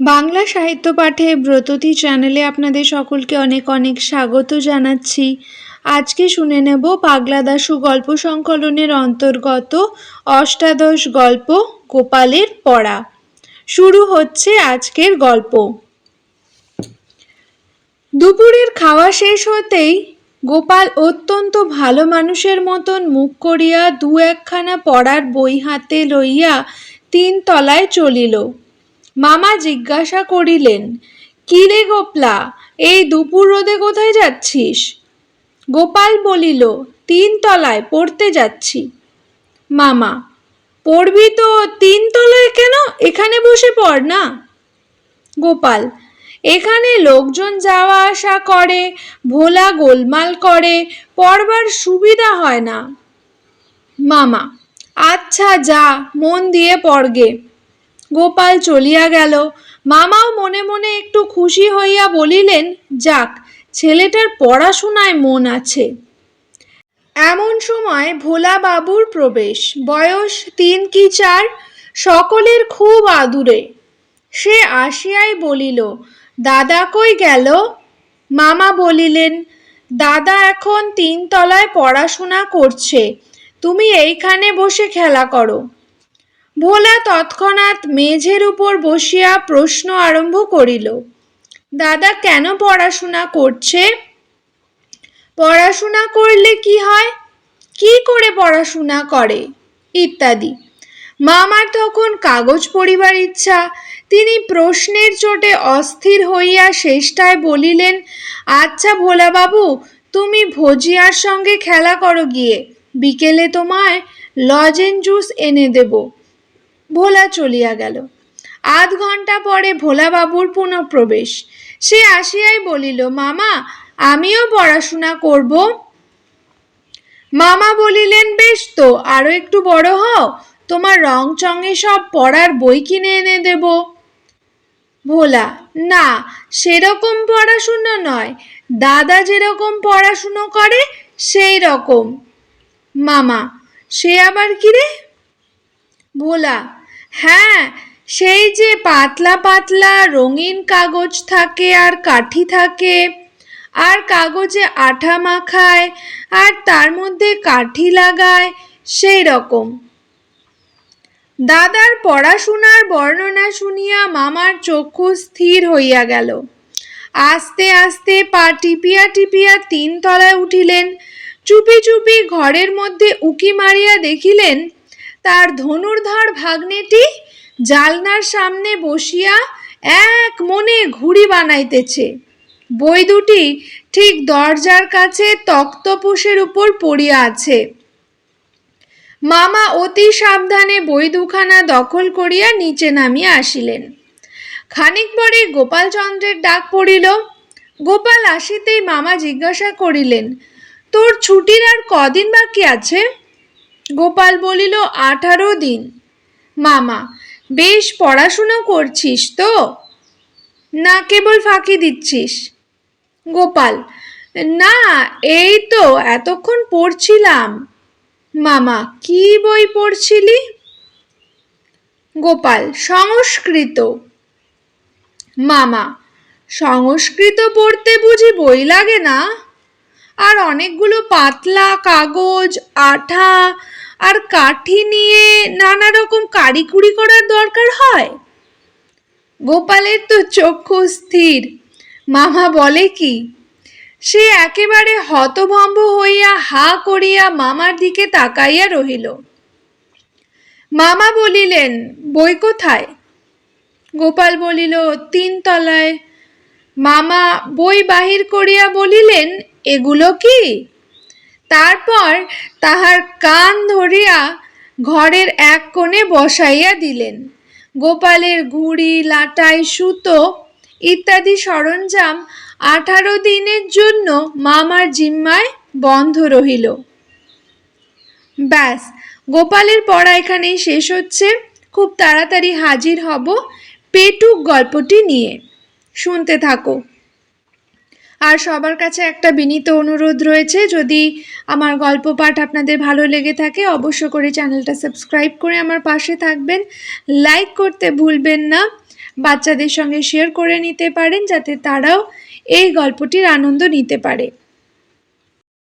বাংলা সাহিত্য পাঠে ব্রততী চ্যানেলে আপনাদের সকলকে অনেক অনেক স্বাগত জানাচ্ছি। আজকে শুনে নেব পাগলা দাশু গল্প সংকলনের অন্তর্গত অষ্টাদশ গল্প গোপালের পড়া। শুরু হচ্ছে আজকের গল্প। দুপুরের খাওয়া শেষ হতেই গোপাল অত্যন্ত ভালো মানুষের মতন মুখ করিয়া দু একখানা পড়ার বই হাতে লইয়া তিন তলায় চলিল। মামা জিজ্ঞাসা করিলেন, কি রে গোপলা, এই দুপুর রোদে কোথায় যাচ্ছিস? গোপাল বলিল, তিন তলায় পড়তে যাচ্ছি। মামা, পড়বি তো তিন তলায় কেন? এখানে বসে পড় না? গোপাল, এখানে লোকজন যাওয়া আসা করে, ভোলা গোলমাল করে, পড়বার সুবিধা হয় না। মামা আচ্ছা যা, মন দিয়ে পড়গে। গোপাল চলিয়া গেল। মামাও মনে মনে একটু খুশি হইয়া বলিলেন, যাক, ছেলেটার পড়াশোনায় মন আছে। এমন সময় ভোলা বাবুর প্রবেশ। বয়স তিন কি চার? সকলের খুব আদুরে। সে আসিয়াই বলিল, দাদা কই গেল? মামা বলিলেন, দাদা এখন তিন তলায় পড়াশোনা করছে। তুমি এইখানে বসে খেলা করো। ভোলা তৎক্ষণাৎ মেঝের উপর বসিয়া প্রশ্ন আরম্ভ করিল, দাদা, কেন পড়াশোনা করছে? পড়াশোনা করলে কি হয়? কি করে পড়াশোনা করে? ইত্যাদি। মামার তখন কাগজ পড়িবার ইচ্ছা, তিনি প্রশ্নের চোটে অস্থির হইয়া শেষটায় বলিলেন আচ্ছা ভোলাবাবু, তুমি ভজিয়ার সঙ্গে খেলা করো গিয়ে, বিকেলে তোমায় লজেন জুস এনে দেব। ভোলা চলিয়া গেল। আধ ঘণ্টা পরে ভোলাবাবুর পুনঃপ্রবেশ। সে আসিয়াই বলিল, মামা, আমিও পড়াশোনা করব? মামা বলিলেন, বেশ তো, আরও একটু বড় হও, তোমার রং চঙে সব পড়ার বই কিনে এনে দেব। ভোলা, না, সেরকম পড়াশুনো নয়, দাদা যেরকম পড়াশুনো করে, সেই রকম। মামা, সে আবার কি রে? ভোলা। হ্যাঁ সেই যে পাতলা পাতলা রঙিন কাগজ থাকে আর কাঠি থাকে, আর কাগজে আঠা মাখায়, আর তার মধ্যে কাঠি লাগায়, সেই রকম। দাদার পড়াশোনার বর্ণনা শুনিয়া মামার চক্ষু স্থির হইয়া গেল। আস্তে আস্তে পা টিপিয়া টিপিয়া তিন তলায় উঠিলেন। চুপি চুপি ঘরের মধ্যে উকি মারিয়া দেখিলেন তার ধনুর্ধর ভাগ্নেটি জালনার সামনে বসিয়া এক মনে ঘুড়ি বানাইতেছে। বই দুটি ঠিক দরজার কাছে তক্তপোষের উপর পড়িয়া আছে। মামা অতি সাবধানে বই দুখানা দখল করিয়া নিচে নামিয়া আসিলেন। খানিক পরে গোপালচন্দ্রের ডাক পড়িল। গোপাল আসিতেই মামা জিজ্ঞাসা করিলেন, তোর ছুটির আর কদিন বাকি আছে? গোপাল বলিল, আঠারো দিন। মামা, বেশ পড়াশুনো করছিস তো? না কেবল ফাঁকি দিচ্ছিস। গোপাল, না, এই তো, এতক্ষণ পড়ছিলাম। মামা, কি বই পড়ছিলি? গোপাল, সংস্কৃত। মামা, সংস্কৃত পড়তে বুঝি বই লাগে না? আর অনেকগুলো পাতলা কাগজ, আঠা আর কাঠি নিয়ে নানা রকম কারিকুরি করার দরকার হয়? গোপালের তো চক্ষু স্থির। মামা বলে কি, সে একেবারে হতভম্ব হইয়া হা করিয়া মামার দিকে তাকাইয়া রহিল। মামা বলিলেন, বই কোথায়? গোপাল বলিল, তিন তলায়। মামা বই বাহির করিয়া বলিলেন, এগুলো কি? তারপর তাহার কান ধরিয়া ঘরের এক কোণে বসাইয়া দিলেন। গোপালের ঘুড়ি, লাটাই, সুতো ইত্যাদি সরঞ্জাম আঠারো দিনের জন্য মামার জিম্মায় বন্ধ রহিল। ব্যাস, গোপালের পড়া এখানেই শেষ হচ্ছে। খুব তাড়াতাড়ি হাজির হব পেটুক গল্পটি নিয়ে। শুনতে থাকো। আর সবার কাছে একটা বিনীত অনুরোধ রয়েছে, যদি আমার গল্প পাঠ আপনাদের ভালো লেগে থাকে অবশ্য করে চ্যানেলটা সাবস্ক্রাইব করে আমার পাশে থাকবেন। লাইক করতে ভুলবেন না, বাচ্চাদের সঙ্গে শেয়ার করে নিতে পারেন, যাতে তারাও এই গল্পটির আনন্দ নিতে পারে।